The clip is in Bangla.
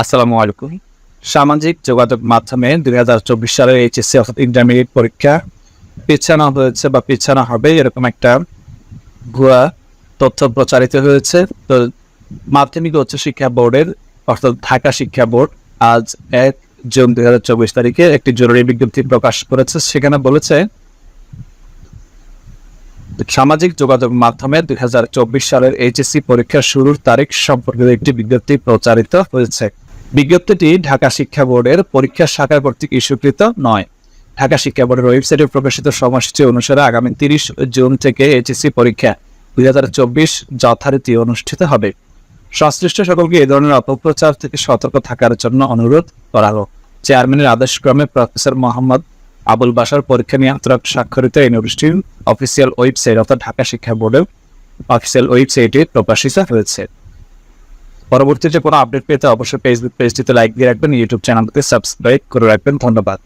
আসসালামু আলাইকুম। সামাজিক যোগাযোগ মাধ্যমে দুই হাজার চব্বিশ সালের এইচএসসি অর্থাৎ ইন্টারমিডিয়েট পরীক্ষা পিছানো হয়েছে বা পিছানো হবে, এরকম একটা ভুয়া তথ্য প্রচারিত হয়েছে। তো মাধ্যমিক উচ্চ শিক্ষা বোর্ডের অর্থাৎ ঢাকা শিক্ষা বোর্ড আজ এক জুন দুই হাজার চব্বিশ তারিখে একটি জরুরি বিজ্ঞপ্তি প্রকাশ করেছে। সেখানে বলেছে, সামাজিক যোগাযোগ মাধ্যমে দুই হাজার চব্বিশ সালের এইচএসসি পরীক্ষা শুরুর তারিখ সম্পর্কিত একটি বিজ্ঞপ্তি প্রচারিত হয়েছে। বিজ্ঞপ্তিটি ঢাকা শিক্ষা বোর্ডের পরীক্ষা শাখা কর্তৃক ইস্যুকৃত নয়। ঢাকা শিক্ষা বোর্ডের ওয়েবসাইটে প্রকাশিত সময়সূচি অনুসারে আগামী তিরিশ জুন থেকে এইচএসসি পরীক্ষা দুই হাজার চব্বিশ যথারীতি অনুষ্ঠিত হবে। সংশ্লিষ্ট সকলকে এই ধরনের অপপ্রচার থেকে সতর্ক থাকার জন্য অনুরোধ করা হোক। চেয়ারম্যানের আদেশক্রমে প্রফেসর মোহাম্মদ আবুল বাসার পরীক্ষা নিয়ন্ত্রক স্বাক্ষরিত এই ইউনিভার্সিটির অফিসিয়াল ওয়েবসাইট অর্থাৎ ঢাকা শিক্ষা বোর্ডের অফিসিয়াল ওয়েবসাইটে প্রকাশিত হয়েছে। পরবর্তীতে কোনো আপডেট পেতে অবশ্যই ফেসবুক পেজটিতে লাইক দিয়ে রাখবেন ইউটিউব চ্যানেলকে সাবস্ক্রাইব করে রাখবেন। ধন্যবাদ।